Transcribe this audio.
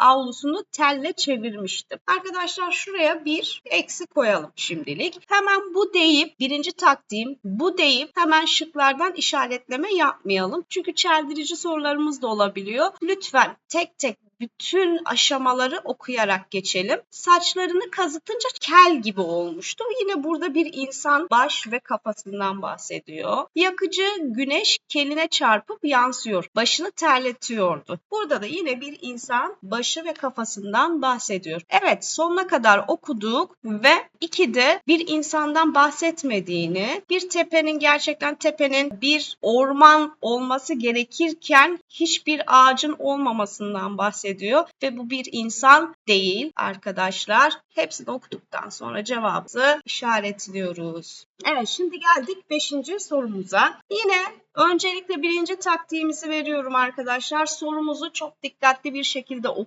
avlusunu telle çevirmiştim. Arkadaşlar şuraya bir eksi koyalım şimdilik. Hemen bu deyip birinci taktiğim bu deyip hemen şıklardan işaretleme yapmayalım. Çünkü çeldirici sorularımız da olabiliyor. Lütfen tek tek bütün aşamaları okuyarak geçelim. Saçlarını kazıtınca kel gibi olmuştu. Yine burada bir insan baş ve kafasından bahsediyor. Yakıcı güneş keline çarpıp yansıyor. Başını terletiyordu. Burada da yine bir insan başı ve kafasından bahsediyor. Evet sonuna kadar okuduk ve ikide bir insandan bahsetmediğini, bir tepenin gerçekten tepenin bir orman olması gerekirken hiçbir ağacın olmamasından bahsediyor ve bu bir insan değil arkadaşlar. Hepsini okuduktan sonra cevabımızı işaretliyoruz. Evet şimdi geldik 5. sorumuza. Yine öncelikle birinci taktiğimizi veriyorum arkadaşlar. Sorumuzu çok dikkatli bir şekilde okuyun.